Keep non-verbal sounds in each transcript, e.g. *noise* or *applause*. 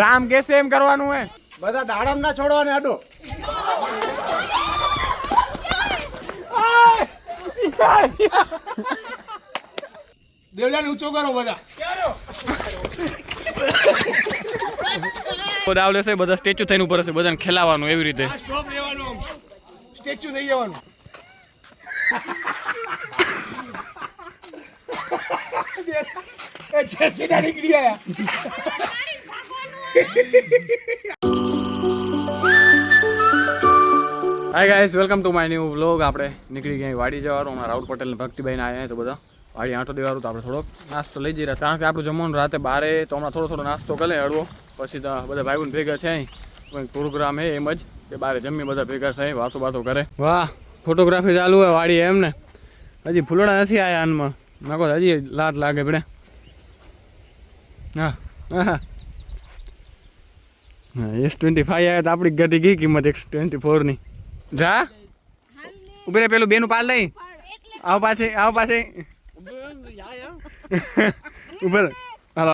રામ કેસે એમ કરવાનું હે બધા દાડમ ના છોડવા ને અડો. દેવલાને ઊંચો કરો બધા. બધા દાવ છે બધા સ્ટેચ્યુ થઈને ઉપર હશે બધાને ખેલાવાનું એવી રીતે. સ્ટોપ લેવાનું સ્ટેચ્યુ થઈ જવાનું. એ છે કે નીકળી આયા. Hi guys welcome to my new vlog આપણે નીકળી ગયા વાડી જવાનું. હમણાં રાહુલ પટેલ ને ભક્તિભાઈ આવ્યા તો બધા. વાડી આંટો દેવાનું તો આપણે થોડોક નાસ્તો લઈ જઈ રહ્યા કારણ કે આપણું જમવાનું રાતે બારે તો હમણાં થોડો થોડો નાસ્તો કરે હળવો. પછી તો બધા ભાઈ બંધ ભેગા થયા પ્રોગ્રામ હે એમ જ કે બારે જમી બધા ભેગા થાય વાતો વાતો કરે. વાહ ફોટોગ્રાફી ચાલુ હોય વાડી એમ ને હજી ફૂલડા નથી આવ્યા આનમાં. નાખો હજી લાટ લાગે પડે. હા હા. એસ ટ્વેન્ટી ફાઈવ આવ્યા તો આપણી ઘટી ગઈ કિંમત એકસો ટ્વેન્ટી ફોરની જા ઉભરે પેલું બેનું પાડ લઈ. આવ પાસે આવ પાસે. ઉપર હાલો.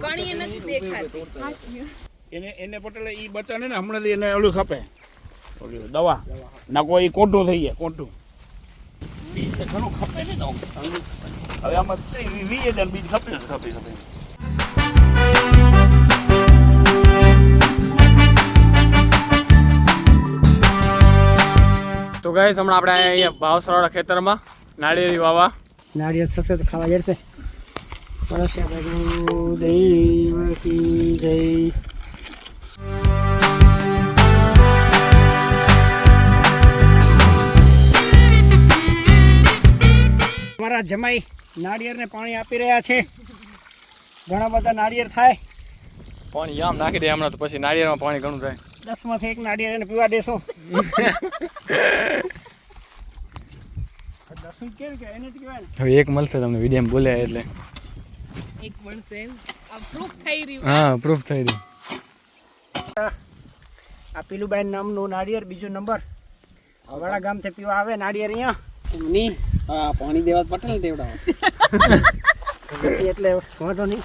કણી નથી દેખાતી એને એને પટેલે એ બચ્ચા ને હમણાં એને ઓલું ખપે. દવા. ના કોઈ કોટું થઈ જાય કોટું ખપે ને હવે આમાં વીસ હજાર બીજ ખપે ખપે ખપે તો ગાઈસ હમણાં આપણે અહીંયા ભાવસરાળા ખેતરમાં નાળિયેરી વાવા. નારિયેળ થશે તો ખાવા જશે પરસ્યા ભગવું દૈવકી જય. મારા જમાઈ નાળિયેરને પાણી આપી રહ્યા છે. ઘણા બધા નાળિયેર થાય. પાણી આમ નાખી દે હમણાં તો પછી નાળિયેરમાં પાણી ઘણું થાય. દસમાંથી એક નાળિયેર એને પીવા દેશો. *laughs* હવે એક મળશે તમને વીડિયો બોલ્યા એટલે. એક મળશે આ પ્રૂફ થઈ રહ્યું. હા પ્રૂફ થઈ રહ્યું. આ પીલુબાઈ નામનું નાળિયેર બીજો નંબર વાળા ગામથી પીવા આવે નાળિયેર અહીંયા. એમની હા પાણી દેવા પટેલ દેવડાવો એટલે વાંધો નહીં.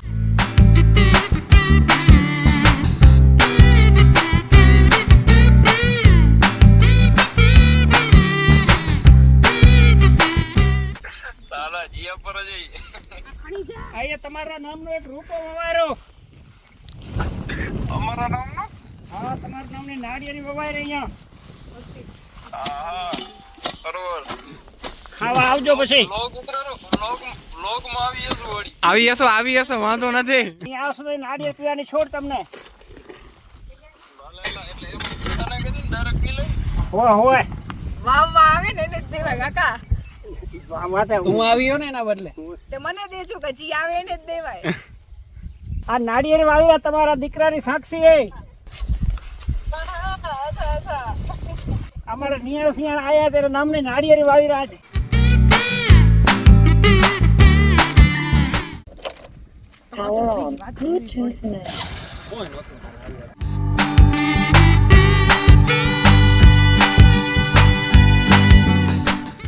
તમારા નામનો એક રૂપો વવાયરો અમારા નામનો? હા તમારા નામની નાળિયેરી વવાય રહી અહીંયા. ખાવા આવજો પછી. આવી જશો આવી જશો વાંધો નથી. આવશો તો નાળિયેર પીવાની છોડ તમને. હોય હોય. વાવ વાવ આવે ને એને જ દેવાય કાકા. આ માથે આવ્યો ને એના બદલે. તે મને દેજો કે જી આવે એને જ દેવાય. આ નાળિયેર વાવ્યા તમારા દીકરાની સાક્ષી એ. અમારા નિયાળ સિયાળ આયા ત્યારે નામની નાળિયેરી વાવી રહ્યા છે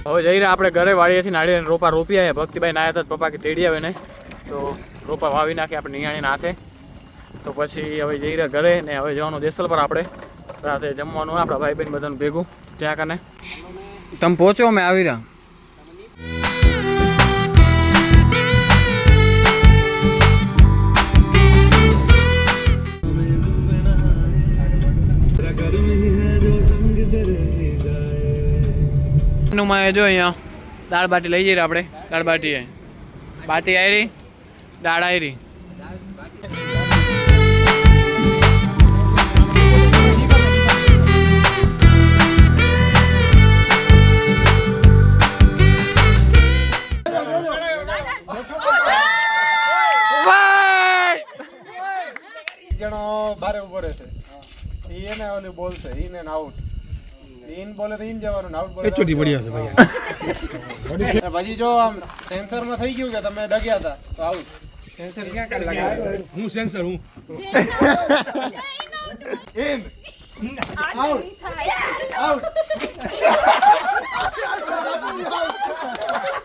હવે જઈ રહ્યા આપણે ઘરે વાળીએથી નાળિયેર રોપા રોપી આવ્યા ભક્તિભાઈ નાયા હતા પપ્પા કે તેડી આવે ને. તો રોપા વાવી નાખે આપણે નિયાણીના હાથે. તો પછી હવે જઈ રહ્યા ઘરે ને હવે જવાનું દેસલ પર આપણે. રાતે જમવાનું આપણા ભાઈ બહેન બધાનું ભેગું. ત્યાં કને. તમે પહોંચો મેં આવી રહ્યા. નું માં જો અહીંયા દાળ બાટી લઈ જઈએ આપણે. દાળ બાટી બાટી આયરી, દાળ આયરી. ઈન બોલે તો ઈન જવાનું આઉટ બોલે ચોટી પડી હશે ભાઈ પછી જો આમ સેન્સરમાં થઈ ગયું કે તમે ડગ્યા હતા તો આઉટ. સેન્સર ક્યાં કાઢી લગાવ્યો હું સેન્સર હું. એમ out. *laughs*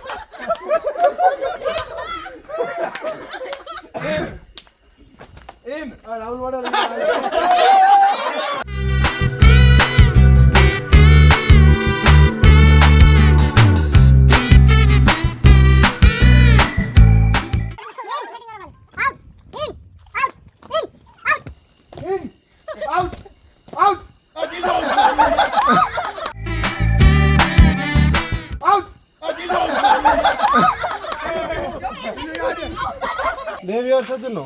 In. Out. Out. Out. देवी सुन लो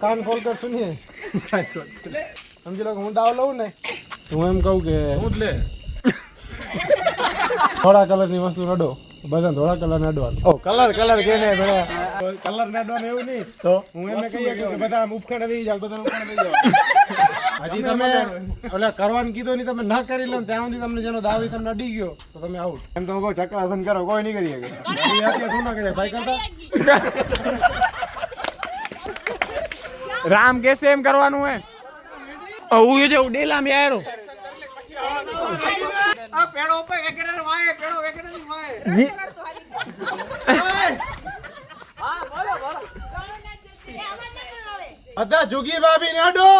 કાન ખોલ કર સુનીએ સમજી લો હું દાવ લઉં ને હું એમ કહું કે લે ધોળા કલરની વસ્તુ રડો બધા ધોળા કલર અડવાનું ઓ કલર કલર કે ને ભણ્યા કલર નડવાનું એવું નહીં. તો હું એમ કહીએ કે બધા ઉપખંડ આવી જાવ બધા ઉપખંડ આવી જાવ હજી તમે ઓલા કરવાનું કીધું નહીં તમે ના કરી લો ત્યાં સુધી તમને જેનો દાવ તમને અડી ગયો તો તમે આઉટ એમ તો કહું ચક્રાસન કરો કોઈ નહીં કરી શકે. શું ના કરે ભાઈ કરતા? *laughs* રામ કેસે એમ કરવાનું હે? એ જે. ડેલા મે આયરો જી *laughs* બધા જુગી ભાભી ને અડો.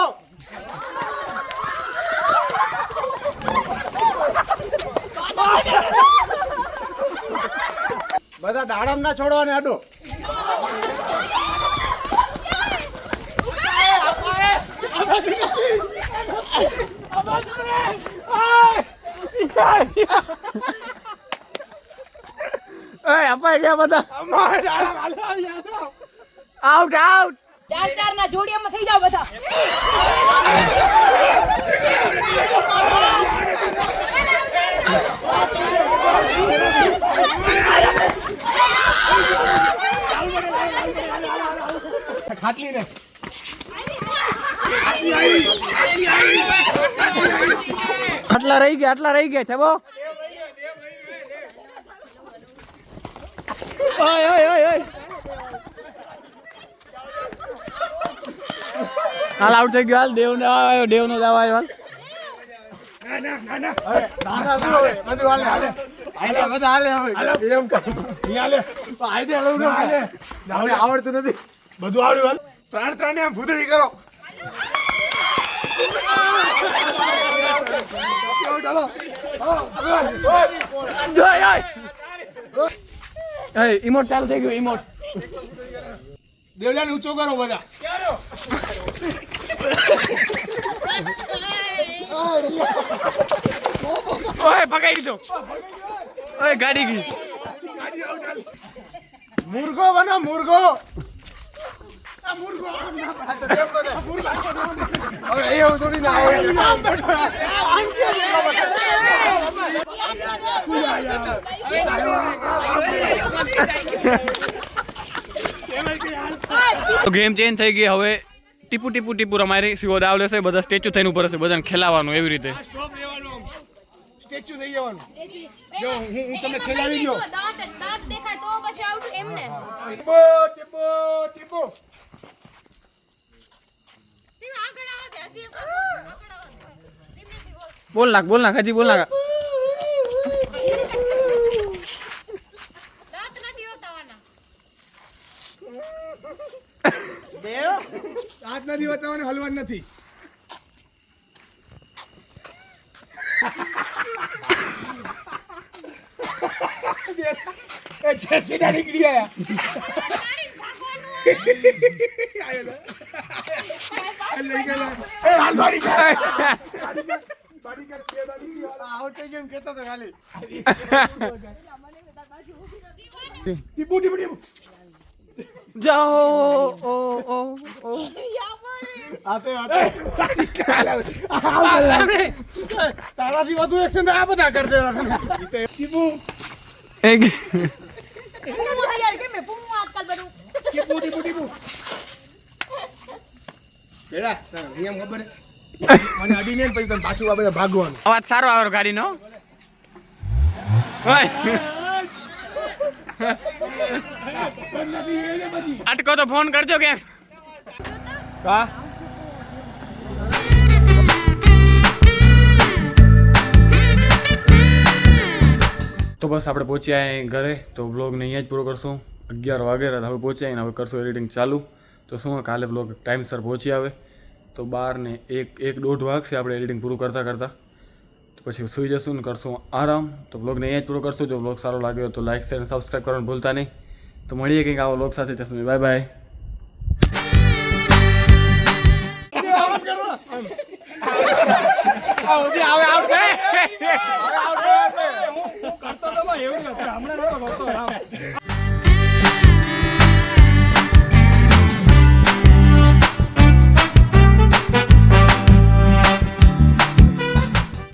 બધા દાડમ ના છોડવા ને અડો. અપાઈ ગયા બધા. આઉટ આઉટ ચાર ચાર ના જોડિયામાં થઈ જાવ બધા. ખાટલી રે આટલા રહી ગયા આટલા રહી ગયા છે બો ઓય ઓય ઓય ઓય. હાલ આઉટ થઈ ગયો હાલ દેવ ને આવ્યો દેવ નો દાવા આવ્યો હાલ. એમ આવડતું નથી બધું આવડ્યું ત્રણ ત્રણ આમ ભૂતળી કરો ઇમોટ ચાલુ થઈ ગયું ઇમોટ દેવલાને ઊંચો કરો બધા. ઓય પકડી દીધો ઓય ગાડી ગઈ. મુર્ગો બનો મુર્ગો. હવે આવે ગેમ ચેન્જ થઈ ગઈ. હવે ટીપુ ટીપુ ટીપુ રમાય સીવો દાવ લેશે બધા સ્ટેચ્યુ થઈને ઉપર હશે બધાને ખેલાવાનું એવી રીતે. સ્ટોપ લેવાનું સ્ટેચ્યુ થઈ જવાનું. જો હું હું તમને ખેલાવી ગયો. દાંત દાંત દેખાય તો પછી આઉટ એમને. ટીપો ટીપો ટીપો. બોલ નાખ બોલ નાખ હજી બોલ નાખ દાંત નથી વટાવવાના હાથ નથી હલવાન નથી. એ છે સીધા નીકળી ગયો. જાઓ ઓ ઓ ઓ. આતે, આતે. તારાથી વધુ એક્શન આ બધા. કરી દેવાના ટીપુ એક પૂરું તૈયાર કેમ હે? પૂરું આજકાલ બધું ટીપુ ટીપુ. ટીપુ બેડા નિયમ ખબર હે? મને અડીને પછી તને પાછું આ બધા ભાગવાનું. અવાજ સારો આવ્યો ગાડીનો. અટકો તો ફોન કરજો ક્યાંક કા? તો બસ આપણે પહોંચ્યા અહીં ઘરે તો બ્લોગને અહીંયા જ પૂરો કરશું અગિયાર વાગે હવે પહોંચ્યા અને હવે કરશું એડિટિંગ ચાલુ તો શું કાલે બ્લોગ ટાઈમસર પહોંચી આવે તો બાર ને એક એક દોઢ વાગશે આપણે એડિટિંગ પૂરું કરતાં કરતાં તો પછી સૂઈ જશું ને કરશું આરામ તો બ્લોગને અહીંયા જ પૂરો કરશું જો બ્લોગ સારો લાગ્યો તો લાઇક શેર અને સબસ્ક્રાઈબ કરવાનું ભૂલતા નહીં તો મળીએ કંઈક આવો બ્લોગ સાથે ત્યાં સુધી બાય બાય આવે આવે